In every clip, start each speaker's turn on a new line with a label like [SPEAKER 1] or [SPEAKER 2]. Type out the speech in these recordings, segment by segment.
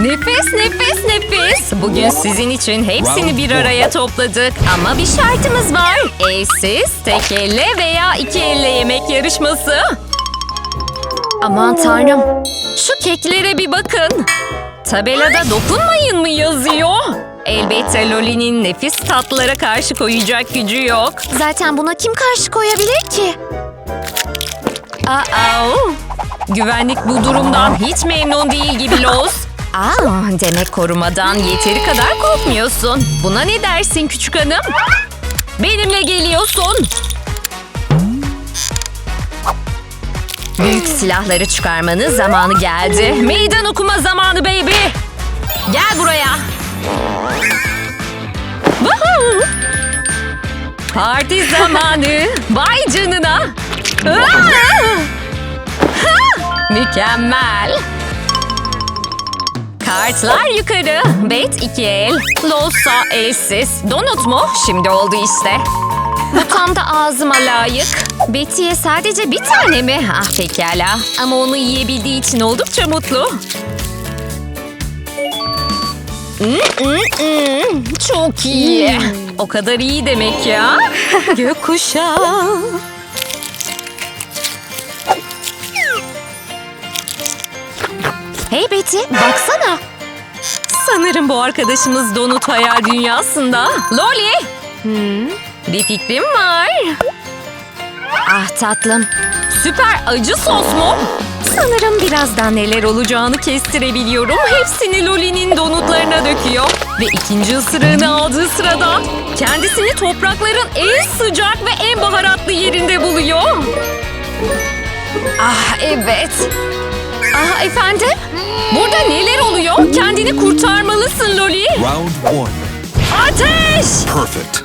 [SPEAKER 1] Nefes nefes nefes. Bugün sizin için hepsini bir araya topladık. Ama bir şartımız var. Elsiz, tek elle veya iki elle yemek yarışması. Aman tanrım. Şu keklere bir bakın. Tabelada dokunmayın mı yazıyor? Elbette Loli'nin nefis tatlılara karşı koyacak gücü yok.
[SPEAKER 2] Zaten buna kim karşı koyabilir ki?
[SPEAKER 1] Aa, güvenlik bu durumdan hiç memnun değil gibi Loz. Aa, demek korumadan yeteri kadar korkmuyorsun. Buna ne dersin küçük hanım? Benimle geliyorsun. Büyük silahları çıkarmanın zamanı geldi. Meydan okuma zamanı baby. Gel buraya. Woohoo! Parti zamanı. Vay canına. Aa! Ha! Mükemmel. Kartlar yukarı. Bet iki el. Losa elsiz. Donut mu? Şimdi oldu işte. Bu tam da ağzıma layık. Betty'ye sadece bir tane mi? Ah pekala. Ama onu yiyebildiği için oldukça mutlu. Mm, mm, mm. Çok iyi. O kadar iyi demek ya. Gökkuşağı.
[SPEAKER 2] Hey Betty baksana.
[SPEAKER 1] Sanırım bu arkadaşımız Donut hayal dünyasında. Loli! Bir fikrim var. Ah tatlım. Süper acı sos mu? Sanırım birazdan neler olacağını kestirebiliyorum. Hepsini Loli'nin donutlarına döküyor. Ve ikinci ısırığını aldığı sırada kendisini toprakların en sıcak ve en baharatlı yerinde buluyor. Ah evet. Ah efendim? Burada neler oluyor? Kendini kurtarmalısın Loli.
[SPEAKER 3] Round one.
[SPEAKER 1] Ateş!
[SPEAKER 3] Perfect.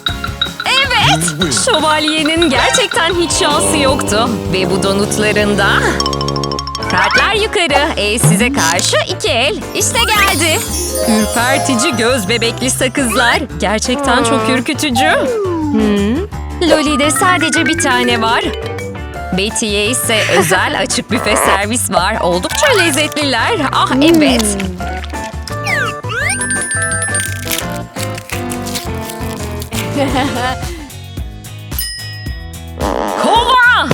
[SPEAKER 1] Evet! Şövalyenin gerçekten hiç şansı yoktu. Ve bu donutlarında... Kartlar yukarı, el size karşı iki el. İşte geldi. Ürpertici göz bebekli sakızlar. Gerçekten çok ürkütücü. Hmm. Loli'de sadece bir tane var. Betty'ye ise özel açık büfe servis var. Oldukça lezzetliler. Ah evet. Kova!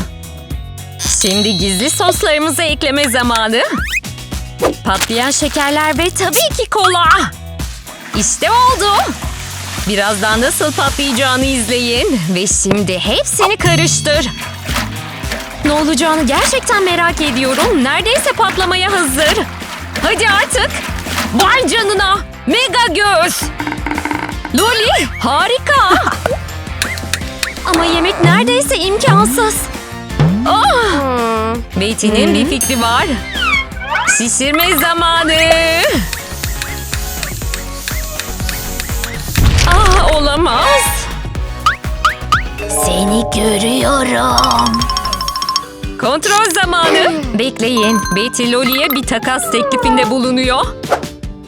[SPEAKER 1] Şimdi gizli soslarımızı ekleme zamanı. Patlayan şekerler ve tabii ki kola. İşte oldu. Birazdan nasıl patlayacağını izleyin. Ve şimdi hepsini karıştır. Ne olacağını gerçekten merak ediyorum. Neredeyse patlamaya hazır. Hadi artık. Vay canına. Mega göz. Loli harika. Ama yemek neredeyse imkansız. Oh! Betty'nin bir fikri var. Şişirme zamanı. Ah olamaz.
[SPEAKER 2] Seni görüyorum.
[SPEAKER 1] Kontrol zamanı. Bekleyin. Betty Loli'ye bir takas teklifinde bulunuyor.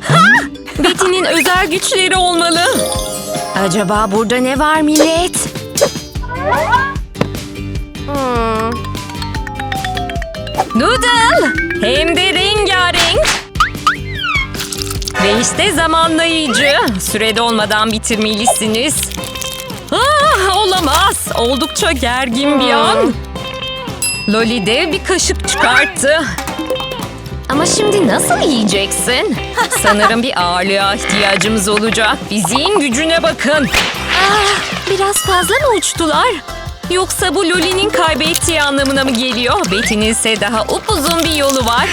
[SPEAKER 1] Ha! Betty'nin özel güçleri olmalı. Acaba burada ne var millet? Noodle! Hem de rengarenk. Ve işte zamanlayıcı. Sürede olmadan bitirmelisiniz. Ah, olamaz. Oldukça gergin bir an. Loli de bir kaşık çıkarttı. Ama şimdi nasıl yiyeceksin? Sanırım bir ağırlığa ihtiyacımız olacak. Fiziğin gücüne bakın. Ah, biraz fazla mı uçtular? Yoksa bu Loli'nin kaybettiği anlamına mı geliyor? Betty'nin ise daha upuzun bir yolu var.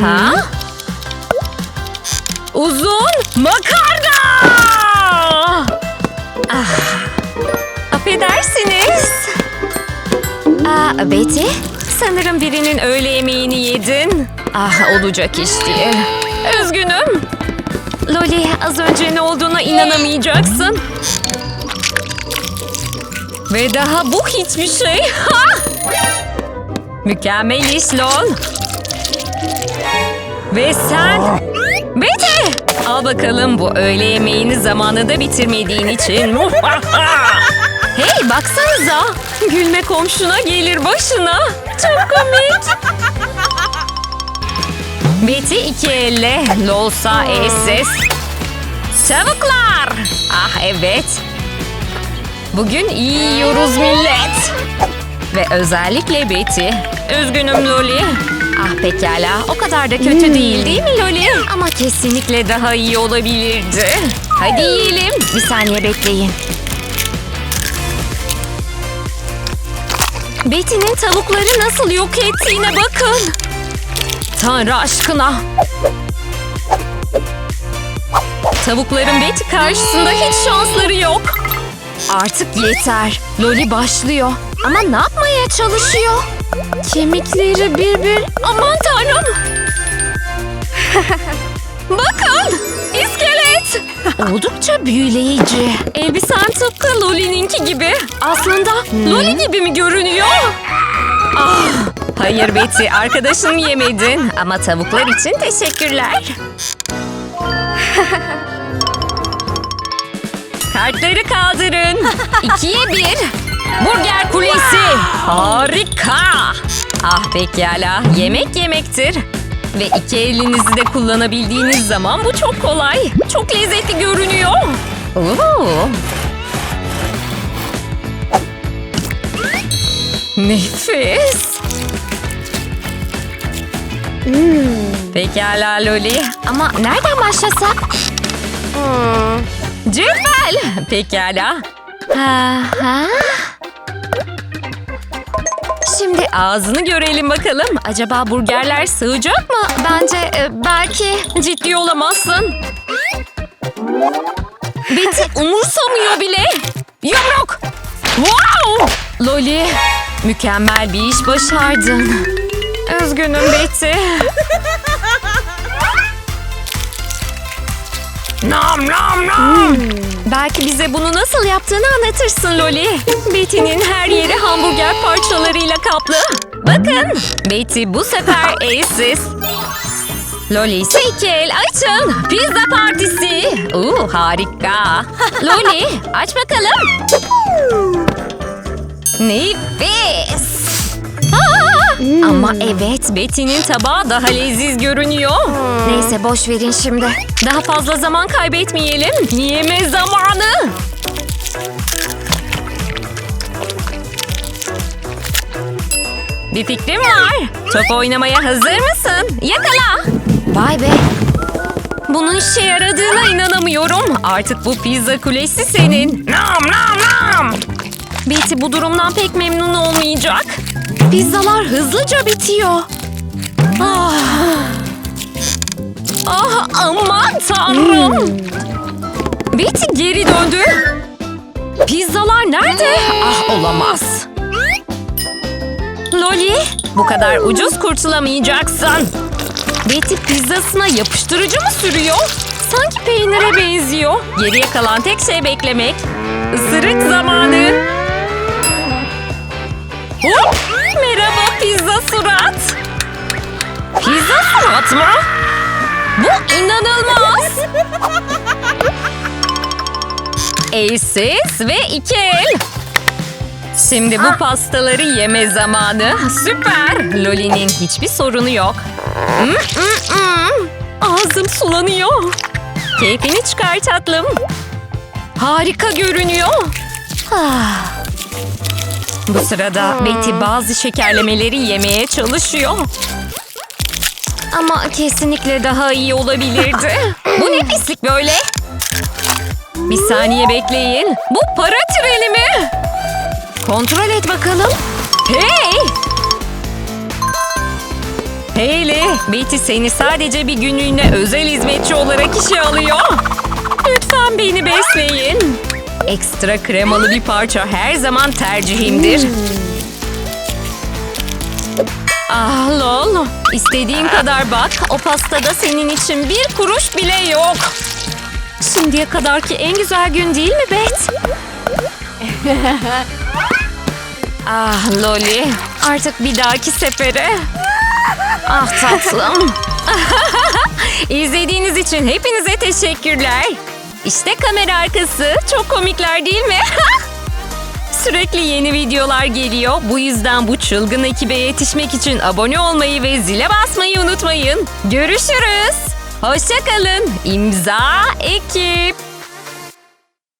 [SPEAKER 1] ha? Uzun makarna! Ah, affedersiniz.
[SPEAKER 2] Aa, Betty?
[SPEAKER 1] Sanırım birinin öğle yemeğini yedin. Ah olacak iş değil. Üzgünüm. Loli az önce ne olduğuna inanamayacaksın. Ve daha bu hiçbir şey. Ha! Mükemmel iş Lol. Ve sen... Betty! Al bakalım bu öğle yemeğini zamanında bitirmediğin için. hey baksanıza. Gülme komşuna gelir başına. Çok komik. Betty iki elle. Lolsa elsiz. Tavuklar. Ah evet. Bugün iyi yiyoruz millet. Ve özellikle Betty. Üzgünüm Loli. Ah pekala o kadar da kötü değil değil mi Loli? Ama kesinlikle daha iyi olabilirdi. Hadi yiyelim.
[SPEAKER 2] Bir saniye bekleyin.
[SPEAKER 1] Betty'nin tavukları nasıl yok ettiğine bakın. Tanrı aşkına. Tavukların Betty karşısında hiç şansları yok. Artık yeter. Loli başlıyor.
[SPEAKER 2] Ama ne yapmaya çalışıyor?
[SPEAKER 1] Kemikleri bir bir. Aman tanrım. Bakın. iskelet.
[SPEAKER 2] Oldukça büyüleyici.
[SPEAKER 1] Elbisen tıpkı Loli'ninki gibi. Aslında Loli gibi mi görünüyor? Ah, hayır Betty, arkadaşını yemedin. Ama tavuklar için teşekkürler. Kartları kaldırın. İkiye bir. Burger kulesi. Harika. Ah pekala. Yemek yemektir. Ve iki elinizi de kullanabildiğiniz zaman bu çok kolay. Çok lezzetli görünüyor. Oo. Nefis. Pekala Loli.
[SPEAKER 2] Ama nereden başlasak?
[SPEAKER 1] Cübbel. Pekala.
[SPEAKER 2] Ha, ha?
[SPEAKER 1] Şimdi ağzını görelim bakalım. Acaba burgerler sığacak mı?
[SPEAKER 2] Bence e, belki
[SPEAKER 1] Ciddi olamazsın. Betty umursamıyor bile. Yumruk. Wow! Loli, mükemmel bir iş başardın. Üzgünüm Betty. Nam nam nam. Belki bize bunu nasıl yaptığını anlatırsın Loli. Betty'nin her yeri hamburger parçalarıyla kaplı. Bakın, Betty bu sefer elsiz. Loli ise iki el açın. Pizza partisi. Oo, harika. Loli aç bakalım. Nefis. Aa! Ama evet Betty'nin tabağı daha leziz görünüyor.
[SPEAKER 2] neyse boş verin şimdi.
[SPEAKER 1] Daha fazla zaman kaybetmeyelim. Yeme zamanı. Bir fikrim var. Top oynamaya hazır mısın? Yakala.
[SPEAKER 2] Vay be.
[SPEAKER 1] Bunun işe yaradığına inanamıyorum. Artık bu pizza kulesi senin. Nam nam nam. Betty bu durumdan pek memnun olmayacak. Pizzalar hızlıca bitiyor. Ah. Ah aman tanrım. Betty geri döndü. Pizzalar nerede? Ah olamaz. Loli, bu kadar ucuz kurtulamayacaksın. Betty pizzasına yapıştırıcı mı sürüyor? Sanki peynire benziyor. Geriye kalan tek şey beklemek. Isırık zamanı. Hop! Merhaba pizza surat. Pizza surat mı? Bu inanılmaz. Elsiz ve iki el. Şimdi bu pastaları yeme zamanı. Süper. Loli'nin hiçbir sorunu yok. Mm, mm, mm. Ağzım sulanıyor. Keyfini çıkar tatlım. Harika görünüyor. Ah. Bu sırada Betty bazı şekerlemeleri yemeye çalışıyor. Ama kesinlikle daha iyi olabilirdi. Bu ne pislik böyle? Bir saniye bekleyin. Bu para treni mi? Kontrol et bakalım. Hey! Hayley, Betty seni sadece bir günlüğüne özel hizmetçi olarak işe alıyor. Lütfen beni besleyin. Ekstra kremalı bir parça her zaman tercihimdir. Ah lol. İstediğin kadar bak. O pastada senin için bir kuruş bile yok. Şimdiye kadarki en güzel gün değil mi Bet? ah Loli. Artık bir dahaki sefere. Ah tatlım. İzlediğiniz için hepinize teşekkürler. İşte kamera arkası. Çok komikler değil mi? Sürekli yeni videolar geliyor. Bu yüzden bu çılgın ekibe yetişmek için abone olmayı ve zile basmayı unutmayın. Görüşürüz. Hoşçakalın. İmza ekip.